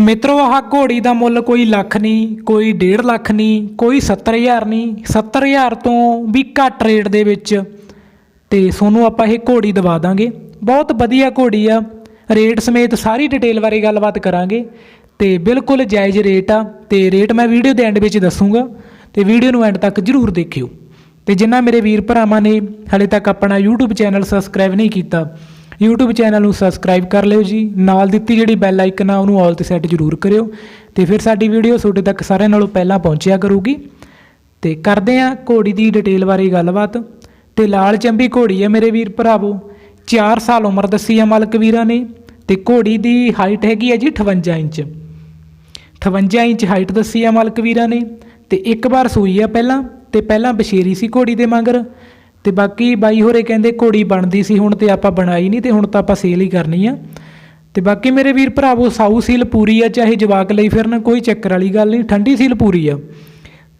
ਮਿੱਤਰੋ, ਆਹ ਘੋੜੀ ਦਾ ਮੁੱਲ ਕੋਈ ਲੱਖ ਨਹੀਂ, ਕੋਈ 1.5 ਲੱਖ ਨਹੀਂ, ਕੋਈ 70000 ਨਹੀਂ। 70000 ਤੋਂ ਵੀ ਘੱਟ ਰੇਟ ਦੇ ਵਿੱਚ। ਤੇ ਤੁਹਾਨੂੰ ਆਪਾਂ ਇਹ ਘੋੜੀ ਦਵਾ ਦਾਂਗੇ। ਬਹੁਤ ਵਧੀਆ ਘੋੜੀ ਆ। ਰੇਟ ਸਮੇਤ ਸਾਰੀ ਡਿਟੇਲ ਬਾਰੇ ਗੱਲਬਾਤ ਕਰਾਂਗੇ। ਤੇ ਬਿਲਕੁਲ ਜਾਇਜ਼ ਰੇਟ ਆ। ਤੇ ਰੇਟ ਮੈਂ ਵੀਡੀਓ ਦੇ ਐਂਡ ਵਿੱਚ ਦੱਸੂਗਾ। ਤੇ ਵੀਡੀਓ ਨੂੰ ਐਂਡ ਤੱਕ ਜਰੂਰ ਦੇਖਿਓ। ਤੇ ਜਿਨ੍ਹਾਂ ਮੇਰੇ ਵੀਰ ਭਰਾਵਾਂ ਨੇ ਹਲੇ ਤੱਕ ਆਪਣਾ YouTube ਚੈਨਲ ਸਬਸਕ੍ਰਾਈਬ ਨਹੀਂ ਕੀਤਾ YouTube ਚੈਨਲ ਨੂੰ ਸਬਸਕ੍ਰਾਈਬ ਕਰ ਲਿਓ ਜੀ। ਨਾਲ ਦਿੱਤੀ ਜਿਹੜੀ ਬੈਲ ਆਈਕਨ ਆ, ਉਹਨੂੰ ਆਲ ਤੇ ਸੈੱਟ ਜਰੂਰ ਕਰਿਓ। ਤੇ ਫਿਰ ਸਾਡੀ ਵੀਡੀਓ ਤੁਹਾਡੇ ਤੱਕ ਸਾਰਿਆਂ ਨਾਲੋਂ ਪਹਿਲਾਂ ਪਹੁੰਚਿਆ ਕਰੂਗੀ। ਤੇ ਕਰਦੇ ਆ ਘੋੜੀ ਦੀ ਡਿਟੇਲ ਬਾਰੇ ਗੱਲਬਾਤ। ਤੇ ਲਾਲ ਚੰਬੀ ਘੋੜੀ ਹੈ ਮੇਰੇ ਵੀਰ ਭਰਾਵੋ। 4 ਸਾਲ ਉਮਰ ਦੱਸੀ ਆ ਮਾਲਕ ਵੀਰਾਂ ਨੇ। ਤੇ ਘੋੜੀ ਦੀ ਹਾਈਟ ਹੈਗੀ ਹੈ ਜੀ 58 ਇੰਚ। 58 ਇੰਚ ਹਾਈਟ ਦੱਸੀ ਆ ਮਾਲਕ ਵੀਰਾਂ ਨੇ। ਤੇ ਇੱਕ ਵਾਰ ਸੂਈ ਆ ਪਹਿਲਾਂ। ਤੇ ਪਹਿਲਾਂ ਬਸ਼ੇਰੀ ਸੀ ਘੋੜੀ ਦੇ ਮਗਰ। ਤੇ ਬਾਕੀ ਬਾਈ ਹੋਰੇ ਕਹਿੰਦੇ ਘੋੜੀ ਬਣਦੀ ਸੀ, ਹੁਣ ਤੇ ਆਪਾਂ ਬਣਾਈ ਨਹੀਂ ਤੇ ਹੁਣ ਤਾਂ ਆਪਾਂ ਸੇਲ ਹੀ ਕਰਨੀ ਆ। ਤੇ ਬਾਕੀ ਮੇਰੇ ਵੀਰ ਭਰਾਵੋ ਸਾਊ ਸੀਲ ਪੂਰੀ ਆ, ਚਾਹੇ ਜਵਾਕ ਲਈ ਫਿਰਨ, ਕੋਈ ਚੱਕਰ ਵਾਲੀ ਗੱਲ ਨਹੀਂ, ਠੰਡੀ ਸੀਲ ਪੂਰੀ ਆ।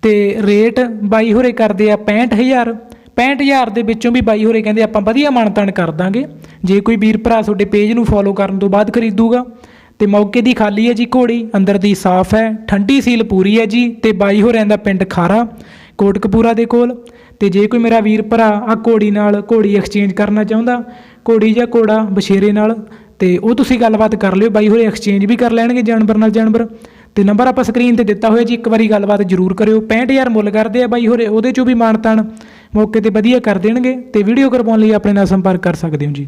ਤੇ ਰੇਟ ਬਾਈ ਹੋਰੇ ਕਰਦੇ ਆ 65000 65000 ਦੇ ਵਿੱਚੋਂ ਵੀ ਬਾਈ ਹੋਰੇ ਕਹਿੰਦੇ ਆਪਾਂ ਵਧੀਆ ਮਾਨਤਾਨ ਕਰ ਦਾਂਗੇ। ਜੇ ਕੋਈ ਵੀਰ ਭਰਾ ਤੁਹਾਡੇ ਪੇਜ ਨੂੰ ਫੋਲੋ ਕਰਨ ਤੋਂ ਬਾਅਦ ਖਰੀਦੂਗਾ। ਤੇ ਮੌਕੇ ਦੀ ਖਾਲੀ ਹੈ ਜੀ ਘੋੜੀ, ਅੰਦਰ ਦੀ ਸਾਫ਼ ਹੈ, ਠੰਡੀ ਸੀਲ ਪੂਰੀ ਹੈ ਜੀ, ਤੇ ਬਾਈ ਹੋਰਿਆਂ ਦਾ ਪਿੰਡ ਖਾਰਾ। ਕੋਟਕਪੂਰਾ ਦੇ ਕੋਲ। ਤੇ ਜੇ ਕੋਈ ਮੇਰਾ ਵੀਰ ਭਰਾ ਆ ਘੋੜੀ ਨਾਲ ਘੋੜੀ ਐਕਸਚੇਂਜ ਕਰਨਾ ਚਾਹੁੰਦਾ, ਘੋੜੀ ਜਾਂ ਘੋੜਾ ਬਸ਼ੇਰੇ ਨਾਲ, ਤੇ ਉਹ ਤੁਸੀਂ ਗੱਲਬਾਤ ਕਰ ਲਿਓ, ਬਾਈ ਹੋਰੇ ਐਕਸਚੇਂਜ ਵੀ ਕਰ ਲੈਣਗੇ ਜਾਨਵਰ ਨਾਲ ਜਾਨਵਰ। ਤੇ ਨੰਬਰ ਆਪਾਂ ਸਕਰੀਨ ਤੇ ਦਿੱਤਾ ਹੋਇਆ ਜੀ, ਇੱਕ ਵਾਰੀ ਗੱਲਬਾਤ ਜ਼ਰੂਰ ਕਰਿਓ। 65000 ਮੁੱਲ ਕਰਦੇ ਆ ਬਾਈ ਹੋਰੇ, ਉਹਦੇ ਚੋਂ ਵੀ ਮਾਨਤਾਨ ਮੌਕੇ ਤੇ ਵਧੀਆ ਕਰ ਦੇਣਗੇ, ਤੇ ਵੀਡੀਓ ਕਰਵਾਉਣ ਲਈ ਆਪਣੇ ਨਾਲ ਸੰਪਰਕ ਕਰ ਸਕਦੇ ਹੋ ਜੀ।